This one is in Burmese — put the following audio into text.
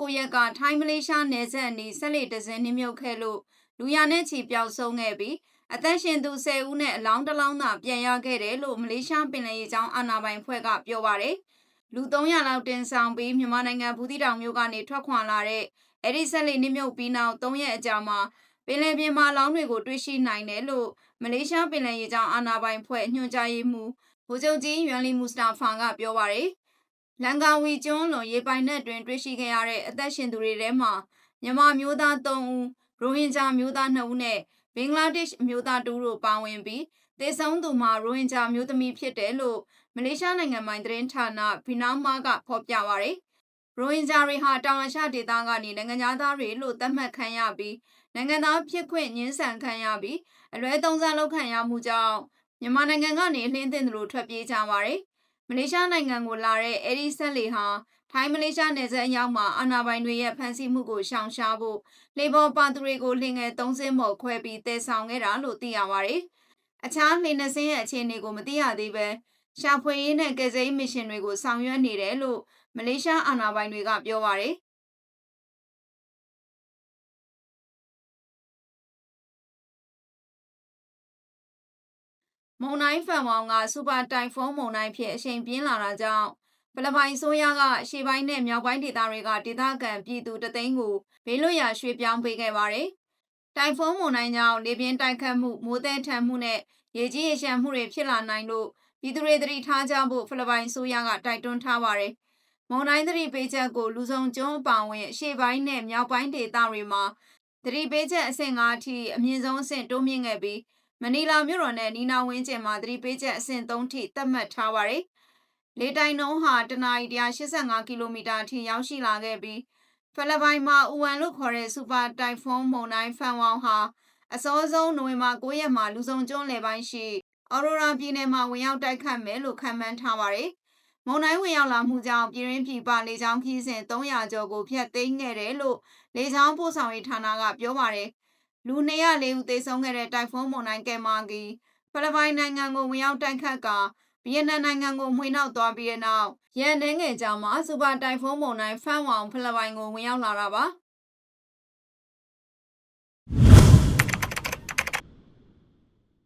9ရက်ကထိုင်းမလေးရှားနယ်စပ်အနီးဆက်လက်တစင်းနှမြုပ်ခဲ့လို့လူရနဲ့ချီပျောက်ဆုံးခဲ့ပြီးအသက်ရှင်သူ10ဦးနဲ့အလောင်းတစ်လောင်းသာပြန်ရခဲ့တယ်လို့မလေးရှားပင်လယ်ရေးကျောင်းအာဏာပိုင်ဖွဲ့ကပြောပါတယ်။လူ300လောက်တင်ဆောင်ပြီးမြန်မာနိုင်ငံဘူးတီတောင်မြို့ကနေထွက်ခွာလာတဲ့အဲ့ဒီဆက်လက်နှမြုပ်ပြီးနောက်3ရက်အကြာမှာပင်လယ်ပြင်မှာလောင်းတွေကိုတွေ့ရှိနိုင်တယ်လို့မလေးရှားပင်လယ်ရေးကျောင်းအာဏာပိုင်ဖွဲ့ညွှန်ကြားရေးမှူးဗိုလ်ချုပ်ကြီးယွမ်လီမူစတာဖာကပြောပါတယ်။ လန်ကာဝီကျွန်းလွန်ရေပိုင်နက်တွင်တွေ့ရှိခဲ့ရတဲ့အသက်ရှင်သူတွေထဲမှာမြန်မာမျိုးသား3ဦးရိုဟင်ဂျာမျိုးသား2ဦးနဲ့ဘင်္ဂလားဒေ့ရှ်မျိုးသား2ဦးတို့ပါဝင်ပြီးသေဆုံးသူမှာရိုဟင်ဂျာမျိုးသမီးဖြစ်တယ်လို့မလေးရှားနိုင်ငံပိုင်သတင်းဌာနဘီနောင်မာကဖော်ပြပါရယ်ရိုဟင်ဂျာတွေဟာတောင်အရှဒေသကနေနိုင်ငံသားတွေလို့သတ်မှတ်ခံရပြီးနိုင်ငံသားဖြစ်ခွင့်ညှင်းဆန်ခံရပြီးအလွဲသုံးစားလုပ်ခံရမှုကြောင့်မြန်မာနိုင်ငံကနေအလင်းသင့်သူတို့ထွက်ပြေးကြပါရယ် မလေးရှားနိုင်ငံကိုလာတဲ့အဲဒီဆက်လီဟာထိုင်းမလေးရှားနယ်စပ်အရောက်မှာအာဏာပိုင်တွေရဲ့ဖမ်းဆီးမှုကိုရှောင်ရှားဖို့လေဘော်ပါသူတွေကိုလှင်ငယ်သုံးစင်းမော်ခွဲပြီးတည်ဆောင်ခဲ့တာလို့သိရပါတယ်။အခြားလှင်နှစင်းရဲ့အခြေအနေကိုမသိရသေးပဲရှာဖွေရေးနဲ့ကယ်ဆယ်ရေးမစ်ရှင်တွေကိုဆောင်ရွက်နေတယ်လို့မလေးရှားအာဏာပိုင်တွေကပြောပါတယ်။ မုန်တိုင်းဖန်ဝေါင်ကစူပါတိုင်ဖုန်းမုန်တိုင်းဖြစ်အရှိန်ပြင်းလာတာကြောင့်ဖိလစ်ပိုင်ဆိုးရကအရှေ့ပိုင်းနဲ့မြောက်ပိုင်းဒေသတွေကဒေသခံပြည်သူတသိန်းကိုဘေးလွတ်ရာရွှေ့ပြောင်းပေးခဲ့ပါတယ်။တိုင်ဖုန်းမုန်တိုင်းကြောင့်လေပြင်းတိုက်ခတ်မှုမိုးသည်ထန်မှုနဲ့ရေကြီးရေရှမ်းမှုတွေဖြစ်လာနိုင်လို့ပြည်သူတွေသတိထားကြဖို့ဖိလစ်ပိုင်ဆိုးရကတိုက်တွန်းထားပါတယ်။မုန်တိုင်းသတိပေးချက်ကိုလူဆောင်ကျွန်းအပောင်ဝင်အရှေ့ပိုင်းနဲ့မြောက်ပိုင်းဒေသတွေမှာသတိပေးချက်အဆင့်5အထိအမြင့်ဆုံးအဆင့်တိုးမြင့်ခဲ့ပြီး မနီလာမြို့တော်နဲ့နီနာဝင်းကျင်မှာသတိပေးချက်အဆင့်3ထိသတ်မှတ်ထားပါတယ်။လေတိုင်နှုန်းဟာတနအီ185ကီလိုမီတာအထိရောက်ရှိလာခဲ့ပြီးဖိလစ်ပိုင်မှာအူဝမ်လို့ခေါ်တဲ့စူပါတိုင်ဖုန်းမုန်တိုင်းဖန်ဝေါင်ဟာအစောဆုံးနိုဝင်ဘာ9ရက်မှာလူစုံကျွန်းလယ်ပိုင်းရှိအော်ရိုရာပြည်နယ်မှာဝင်ရောက်တိုက်ခတ်မယ်လို့ခန့်မှန်းထားပါတယ်။မုန်တိုင်းဝင်ရောက်လာမှုကြောင့်ပြည်ရင်းပြည်ပလေကြောင်းခီးစဉ်300ကျော်ကိုဖျက်သိမ်းခဲ့တယ်လို့လေကြောင်းပို့ဆောင်ရေးဌာနကပြောပါတယ်။ လူ204ဦးသေဆုံးခဲ့တဲ့တိုင်ဖုန်းမုန်တိုင်းကဲမာဂီဖိလစ်ပိုင်နိုင်ငံကိုဝင်ရောက်တိုက်ခတ်ကာဗီယက်နမ်နိုင်ငံကိုမှွေနှောက်သွားပြီးတဲ့နောက်ရန်နှင်းငယ်ကြောင်မှာစူပါတိုင်ဖုန်းမုန်တိုင်းဖန်ဝေါင်ဖိလစ်ပိုင်ကိုဝင်ရောက်လာတာပါ။